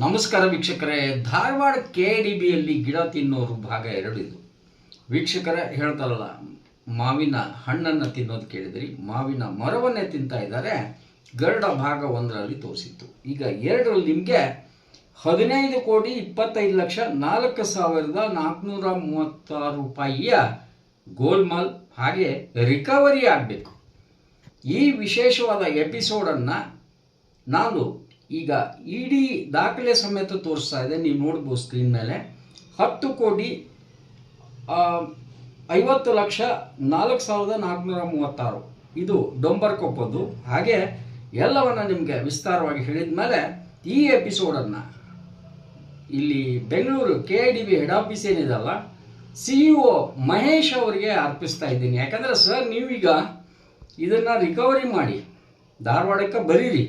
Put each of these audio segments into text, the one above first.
ನಮಸ್ಕಾರ ವೀಕ್ಷಕರೇ, Dharwad K D ಬಿಯಲ್ಲಿ ಗಿಡ ತಿನ್ನೋರು ಭಾಗ ಎರಡು ಇದು. ವೀಕ್ಷಕರ, ಹೇಳ್ತಾರಲ್ಲ, ಮಾವಿನ ಹಣ್ಣನ್ನು ತಿನ್ನೋದು ಕೇಳಿದ್ರಿ. ಮಾವಿನ ಮರವನ್ನೇ ತಿಂತಾ ಇದ್ದಾರೆ. ಗರುಡ ಭಾಗ ಒಂದರಲ್ಲಿ ತೋರಿಸಿತ್ತು. ಈಗ ಎರಡರಲ್ಲಿ ನಿಮಗೆ ಹದಿನೈದು ಕೋಟಿ ಇಪ್ಪತ್ತೈದು ಲಕ್ಷ ನಾಲ್ಕು ಸಾವಿರದ ನಾಲ್ಕುನೂರ ಮೂವತ್ತಾರು ರೂಪಾಯಿಯ ಗೋಲ್ಮಾಲ್, ಹಾಗೆ ರಿಕವರಿ ಆಗಬೇಕು. ಈ ವಿಶೇಷವಾದ ಎಪಿಸೋಡನ್ನು ನಾನು ಈಗ ಇಡೀ ದಾಖಲೆ ಸಮೇತ ತೋರಿಸ್ತಾ ಇದೆ, ನೀವು ನೋಡ್ಬೋದು ಸ್ಕ್ರೀನ್ ಮೇಲೆ. ಹತ್ತು ಕೋಟಿ ಐವತ್ತು ಲಕ್ಷ ನಾಲ್ಕು ಸಾವಿರದ ನಾಲ್ಕುನೂರ ಮೂವತ್ತಾರು. ಇದು ಡೊಂಬರ್ಕೊಪ್ಪದ್ದು ಹಾಗೆ ಎಲ್ಲವನ್ನ ನಿಮಗೆ ವಿಸ್ತಾರವಾಗಿ ಹೇಳಿದ ಮೇಲೆ ಈ ಎಪಿಸೋಡನ್ನು ಇಲ್ಲಿ Bengaluru K I D B head office ಏನಿದಲ್ಲ C E O Mahesh ಅವರಿಗೆ ಅರ್ಪಿಸ್ತಾ ಇದ್ದೀನಿ. ಯಾಕಂದರೆ ಸರ್, ನೀವೀಗ ಇದನ್ನು ರಿಕವರಿ ಮಾಡಿ. ಧಾರವಾಡಕ್ಕೆ ಬರೀರಿ.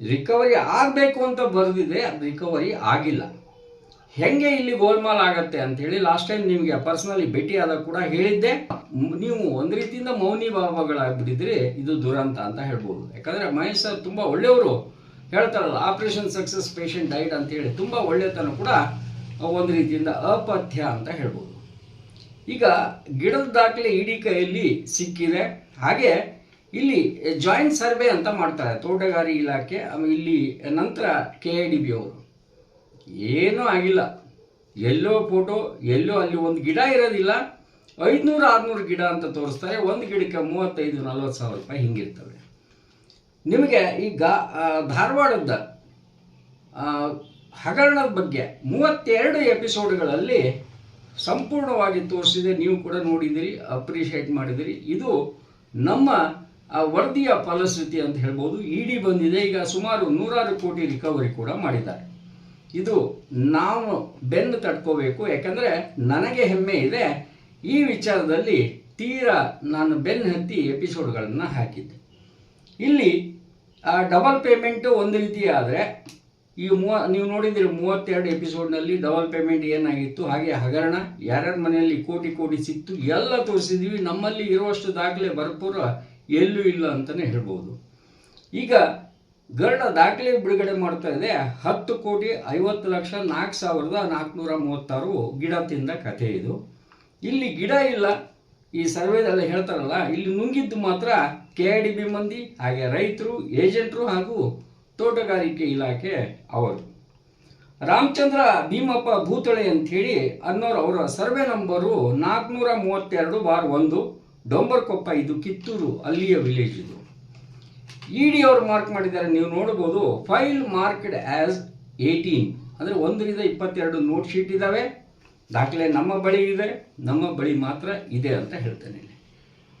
ರಿಕವರಿ ಆಗಬೇಕು ಅಂತ ಬರೆದಿದೆ ಅದು ರಿಕವರಿ ಆಗಿಲ್ಲ. ಹೆಂಗೆ ಇಲ್ಲಿ ಗೋಲ್ಮಾಲ್ ಆಗತ್ತೆ ಅಂತ ಹೇಳಿ ಲಾಸ್ಟ್ ಟೈಮ್ ನಿಮಗೆ ಪರ್ಸನಲಿ ಭೇಟಿ ಆದಾಗ ಕೂಡ ಹೇಳಿದ್ದೆ. ನೀವು ಒಂದು ರೀತಿಯಿಂದ ಮೌನಿ ಭಾವಗಳಾಗ್ಬಿಟ್ಟಿದ್ರೆ, ಇದು ದುರಂತ ಅಂತ ಹೇಳ್ಬೋದು. ಯಾಕಂದರೆ ಮಹೇಶ್ ಸರ್ ತುಂಬ ಒಳ್ಳೆಯವರು. ಹೇಳ್ತಾರಲ್ಲ ಆಪರೇಷನ್ ಸಕ್ಸಸ್ ಪೇಷಂಟ್ ಡೈಟ್ ಅಂತ ಹೇಳಿ ತುಂಬ ಒಳ್ಳೆತನ ಕೂಡ ಒಂದು ರೀತಿಯಿಂದ ಅಪಥ್ಯ ಅಂತ ಹೇಳ್ಬೋದು. ಈಗ ಗಿಡದ ದಾಖಲೆ ಇಡೀ ಕೈಯಲ್ಲಿ ಸಿಕ್ಕಿದೆ. ಹಾಗೆ ಇಲ್ಲಿ ಜಾಯಿಂಟ್ ಸರ್ವೆ ಅಂತ ಮಾಡ್ತಾರೆ, ತೋಟಗಾರಿ ಇಲಾಖೆ ಇಲ್ಲಿ ನಂತರ ಕೆ ಐ ಡಿ ಬಿ ಅವರು. ಏನೂ ಆಗಿಲ್ಲ. ಎಲ್ಲೋ ಫೋಟೋ ಎಲ್ಲೋ ಅಲ್ಲಿ ಒಂದು ಗಿಡ ಇರೋದಿಲ್ಲ. ಐದುನೂರು, ಆರುನೂರು ಗಿಡ ಅಂತ ತೋರಿಸ್ತಾರೆ. ಒಂದು ಗಿಡಕ್ಕೆ ಮೂವತ್ತೈದು, ನಲ್ವತ್ತು ಸಾವಿರ ರೂಪಾಯಿ ಹಿಂಗಿರ್ತವೆ. ನಿಮಗೆ ಈ ಗ ಧಾರವಾಡದ ಹಗರಣದ ಬಗ್ಗೆ ಮೂವತ್ತೆರಡು ಎಪಿಸೋಡ್ಗಳಲ್ಲಿ ಸಂಪೂರ್ಣವಾಗಿ ತೋರಿಸಿದೆ. ನೀವು ಕೂಡ ನೋಡಿದಿರಿ, ಅಪ್ರಿಷಿಯೇಟ್ ಮಾಡಿದಿರಿ. ಇದು ನಮ್ಮ ಆ, ವರದಿಯ ಫಲಶ್ರುತಿ ಅಂತ ಹೇಳ್ಬೋದು. ಇಡಿ ಬಂದಿದೆ. ಈಗ ಸುಮಾರು ನೂರಾರು ಕೋಟಿ ರಿಕವರಿ ಕೂಡ ಮಾಡಿದ್ದಾರೆ. ಇದು ನಾವು ಬೆನ್ನು ತಡ್ಕೋಬೇಕು ಯಾಕಂದರೆ ನನಗೆ ಹೆಮ್ಮೆ ಇದೆ. ಈ ವಿಚಾರದಲ್ಲಿ ತೀರಾ ನಾನು ಬೆನ್ನು ಹತ್ತಿ ಎಪಿಸೋಡ್ಗಳನ್ನು ಹಾಕಿದ್ದೆ. ಇಲ್ಲಿ ಡಬಲ್ ಪೇಮೆಂಟು ಒಂದು ರೀತಿ ಆದರೆ ಈ ಮೂವ ನೀವು ನೋಡಿದ್ದೀರಿ ಮೂವತ್ತೆರಡು ಎಪಿಸೋಡ್ನಲ್ಲಿ ಡಬಲ್ ಪೇಮೆಂಟ್ ಏನಾಗಿತ್ತು? ಹಾಗೆ ಹಗರಣ ಯಾರ್ಯಾರ ಮನೆಯಲ್ಲಿ ಕೋಟಿ ಕೋಟಿ ಸಿಕ್ತು ಎಲ್ಲ ತೋರಿಸಿದ್ವಿ ನಮ್ಮಲ್ಲಿ ಇರುವಷ್ಟು ದಾಖಲೆ ಭರ್ಪೂರ ಎಲ್ಲೂ ಇಲ್ಲ ಅಂತಲೇ ಹೇಳ್ಬೋದು. ಈಗ ಗರುಡ ದಾಖಲೆ ಬಿಡುಗಡೆ ಮಾಡ್ತಾ ಇದೆ. ಹತ್ತು ಕೋಟಿ ಐವತ್ತು ಲಕ್ಷ ನಾಲ್ಕು ಸಾವಿರದ ನಾಲ್ಕುನೂರ ಮೂವತ್ತಾರು ಗಿಡ ತಿಂದ ಕಥೆ ಇದು. ಇಲ್ಲಿ ಗಿಡ ಇಲ್ಲ. ಈ ಸರ್ವೇದಲ್ಲ ಹೇಳ್ತಾರಲ್ಲ, ಇಲ್ಲಿ ನುಂಗಿದ್ದು ಮಾತ್ರ ಕೆ ಐ ಡಿ ಬಿ ಮಂದಿ, ಹಾಗೆ ರೈತರು, ಏಜೆಂಟರು ಹಾಗೂ ತೋಟಗಾರಿಕೆ ಇಲಾಖೆ ಅವರು. ರಾಮಚಂದ್ರ ಭೀಮಪ್ಪ ಭೂತಳೆ ಅಂಥೇಳಿ ಅನ್ನೋರು ಅವರ ಸರ್ವೆ ನಂಬರು ನಾಲ್ಕುನೂರ ಮೂವತ್ತೆರಡು ಬಾರ್ ಒಂದು. ಡೊಂಬರ್ಕೊಪ್ಪ ಇದು ಕಿತ್ತೂರು, ಅಲ್ಲಿಯ ವಿಲೇಜ್ ಇದು. ಇ ಡಿ ಅವರು ಮಾರ್ಕ್ ಮಾಡಿದ್ದಾರೆ, ನೀವು ನೋಡ್ಬೋದು ಫೈಲ್ ಮಾರ್ಕ್ಡ್ ಆಸ್ ಏಯ್ಟೀನ್ ಅಂದರೆ ಒಂದರಿಂದ ಇಪ್ಪತ್ತೆರಡು ನೋಟ್ ಶೀಟ್ ಇದ್ದಾವೆ ದಾಖಲೆ ನಮ್ಮ ಬಳಿ ಇದೆ, ನಮ್ಮ ಬಳಿ ಮಾತ್ರ ಇದೆ ಅಂತ ಹೇಳ್ತೇನೆ.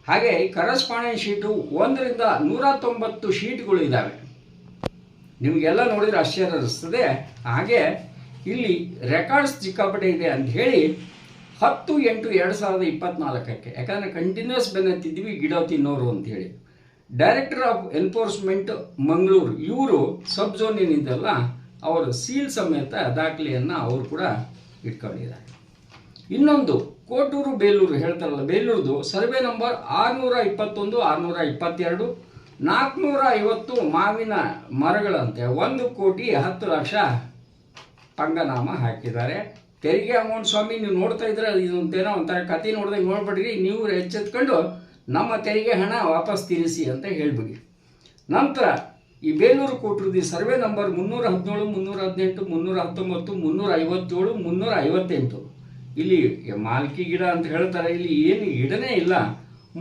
ಹಾಗೆ ಈ ಕರಸ್ಪಾಂಡೆಂಟ್ ಶೀಟು ಒಂದರಿಂದ ನೂರ ತೊಂಬತ್ತು ಶೀಟ್ಗಳು ಇದ್ದಾವೆ ನಿಮಗೆಲ್ಲ ನೋಡಿದರೆ ಆಶ್ಚರ್ಯ ಅನಿಸ್ತದೆ. ಹಾಗೆ ಇಲ್ಲಿ ರೆಕಾರ್ಡ್ಸ್ ಸಿಕ್ಕಾಪಟ್ಟೆ ಇದೆ ಅಂತ ಹೇಳಿ ಹತ್ತು ಎಂಟು ಎರಡು ಸಾವಿರದ ಇಪ್ಪತ್ನಾಲ್ಕಕ್ಕೆ. ಯಾಕಂದರೆ ಕಂಟಿನ್ಯೂಸ್ ಬೆನ್ನತ್ತಿದ್ವಿ ಗಿಡ ತಿನ್ನೋರು ಅಂತೇಳಿ ಡೈರೆಕ್ಟರ್ ಆಫ್ ಎನ್ಫೋರ್ಸ್ಮೆಂಟ್ ಮಂಗಳೂರು ಇವರು ಸಬ್ ಝೋನ್ ಏನಿದೆಯಲ್ಲ ಅವರು ಸೀಲ್ ಸಮೇತ ದಾಖಲೆಯನ್ನು ಅವರು ಕೂಡ ಇಟ್ಕೊಂಡಿದ್ದಾರೆ. ಇನ್ನೊಂದು ಕೋಟೂರು ಬೇಲೂರು ಹೇಳ್ತಾರಲ್ಲ ಬೇಲೂರ್ದು ಸರ್ವೆ ನಂಬರ್ ಆರುನೂರ ಇಪ್ಪತ್ತೊಂದು, ಆರುನೂರ ಇಪ್ಪತ್ತೆರಡು ನಾಲ್ಕುನೂರ ಐವತ್ತು ಮಾವಿನ ಮರಗಳಂತೆ ಒಂದು ಕೋಟಿ ಹತ್ತು ಲಕ್ಷ ಪಂಗನಾಮ ಹಾಕಿದ್ದಾರೆ. ತೆರಿಗೆ ಅಮೌಂಟ್ ಸ್ವಾಮಿ, ನೀವು ನೋಡ್ತಾ ಇದ್ರೆ ಇದೊಂದೇನೋ ಒಂಥರ ಕತೆ ನೋಡಿದಾಗ ನೋಡ್ಬಿಡ್ರಿ ನೀವು ಎಚ್ಚೆತ್ಕೊಂಡು ನಮ್ಮ ತೆರಿಗೆ ಹಣ ವಾಪಸ್ ತೀರಿಸಿ ಅಂತ ಹೇಳ್ಬಿಡಿ. ನಂತರ ಈ ಬೇಲೂರು ಕೋಟೃದಿ ಸರ್ವೆ ನಂಬರ್ ಮುನ್ನೂರ ಹದಿನೇಳು ಮುನ್ನೂರ ಹದಿನೆಂಟು ಮುನ್ನೂರ ಹತ್ತೊಂಬತ್ತು ಮುನ್ನೂರ ಐವತ್ತೇಳು ಮುನ್ನೂರ ಐವತ್ತೆಂಟು ಇಲ್ಲಿ ಮಾಲ್ಕಿ ಗಿಡ ಅಂತ ಹೇಳ್ತಾರೆ. ಇಲ್ಲಿ ಏನು ಗಿಡನೇ ಇಲ್ಲ.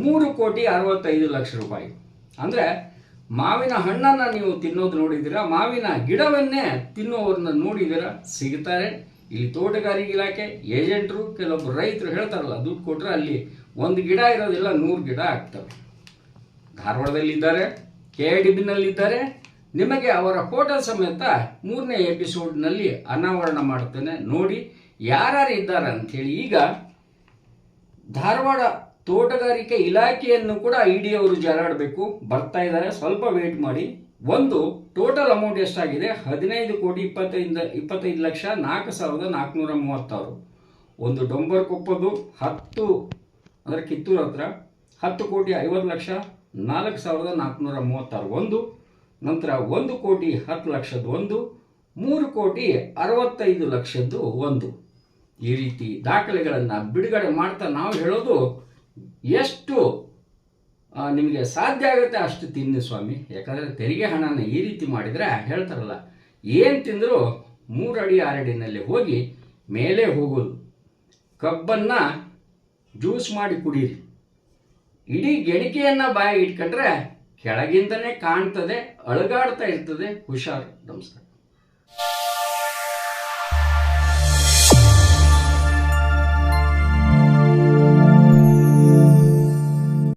ಮೂರು ಕೋಟಿ ಅರವತ್ತೈದು ಲಕ್ಷ ರೂಪಾಯಿ. ಅಂದರೆ ಮಾವಿನ ಹಣ್ಣನ್ನು ನೀವು ತಿನ್ನೋದು ನೋಡಿದ್ದೀರಾ? ಮಾವಿನ ಗಿಡವನ್ನೇ ತಿನ್ನೋವ್ರನ್ನ ನೋಡಿದ್ದೀರಾ? ಸಿಗ್ತಾರೆ. ಇಲ್ಲಿ ತೋಟಗಾರಿಕೆ ಇಲಾಖೆ ಏಜೆಂಟ್ರು ಕೆಲವೊಬ್ಬರು ರೈತರು ಹೇಳ್ತಾರಲ್ಲ, ದುಡ್ಡು ಕೊಟ್ಟರೆ ಅಲ್ಲಿ ಒಂದು ಗಿಡ ಇರೋದಿಲ್ಲ, ನೂರು ಗಿಡ ಆಗ್ತವೆ. ಧಾರವಾಡದಲ್ಲಿದ್ದಾರೆ ಕೆ ಐ ಡಿ ಬಿನಲ್ಲಿದ್ದಾರೆ ನಿಮಗೆ ಅವರ ಹೋಟೆಲ್ ಸಮೇತ ಮೂರನೇ ಎಪಿಸೋಡ್ನಲ್ಲಿ ಅನಾವರಣ ಮಾಡ್ತೇನೆ ನೋಡಿ, ಯಾರ್ಯಾರು ಇದ್ದಾರೆ ಅಂಥೇಳಿ, ಈಗ ಧಾರವಾಡ ತೋಟಗಾರಿಕೆ ಇಲಾಖೆಯನ್ನು ಕೂಡ ಇ ಡಿ ಅವರು ಬರ್ತಾ ಇದ್ದಾರೆ. ಸ್ವಲ್ಪ ವೇಟ್ ಮಾಡಿ. ಒಂದು ಟೋಟಲ್ ಅಮೌಂಟ್ ಎಷ್ಟಾಗಿದೆ? ಹದಿನೈದು ಕೋಟಿ ಇಪ್ಪತ್ತೈದು ಇಪ್ಪತ್ತೈದು ಲಕ್ಷ ನಾಲ್ಕು ಸಾವಿರದ ನಾಲ್ಕುನೂರ ಮೂವತ್ತಾರು. ಒಂದು ಡೊಂಬರ್ ಕೊಪ್ಪದು ಹತ್ತು, ಅಂದರೆ ಕಿತ್ತೂರು ಹತ್ರ, ಹತ್ತು ಕೋಟಿ ಐವತ್ತು ಲಕ್ಷ ನಾಲ್ಕು ಸಾವಿರದ ನಾಲ್ಕುನೂರ ಮೂವತ್ತಾರು. ಒಂದು, ನಂತರ ಒಂದು ಕೋಟಿ ಹತ್ತು ಲಕ್ಷದ ಒಂದು, ಮೂರು ಕೋಟಿ ಅರವತ್ತೈದು ಲಕ್ಷದ್ದು ಒಂದು. ಈ ರೀತಿ ದಾಖಲೆಗಳನ್ನು ಬಿಡುಗಡೆ ಮಾಡ್ತಾ ನಾವು ಹೇಳೋದು ಎಷ್ಟು ನಿಮಗೆ ಸಾಧ್ಯ ಆಗುತ್ತೆ ಅಷ್ಟು ತಿನ್ನಿ ಸ್ವಾಮಿ. ಯಾಕಂದರೆ ತೆರಿಗೆ ಹಣನ ಈ ರೀತಿ ಮಾಡಿದರೆ ಹೇಳ್ತಾರಲ್ಲ, ಏನು ತಿಂದರೂ ಮೂರು ಅಡಿ ಆರಡಿನಲ್ಲಿ ಹೋಗಿ ಮೇಲೆ ಹೋಗೋದು. ಕಬ್ಬನ್ನು ಜ್ಯೂಸ್ ಮಾಡಿ ಕುಡೀರಿ. ಇಡೀ ಗೆಣಿಕೆಯನ್ನು ಬಾಯಿ ಇಟ್ಕೊಂಡ್ರೆ ಕೆಳಗಿಂದನೇ ಕಾಣ್ತದೆ, ಅಳಗಾಡ್ತಾ ಇರ್ತದೆ, ಹುಷಾರು. ನಮಸ್ಕಾರ.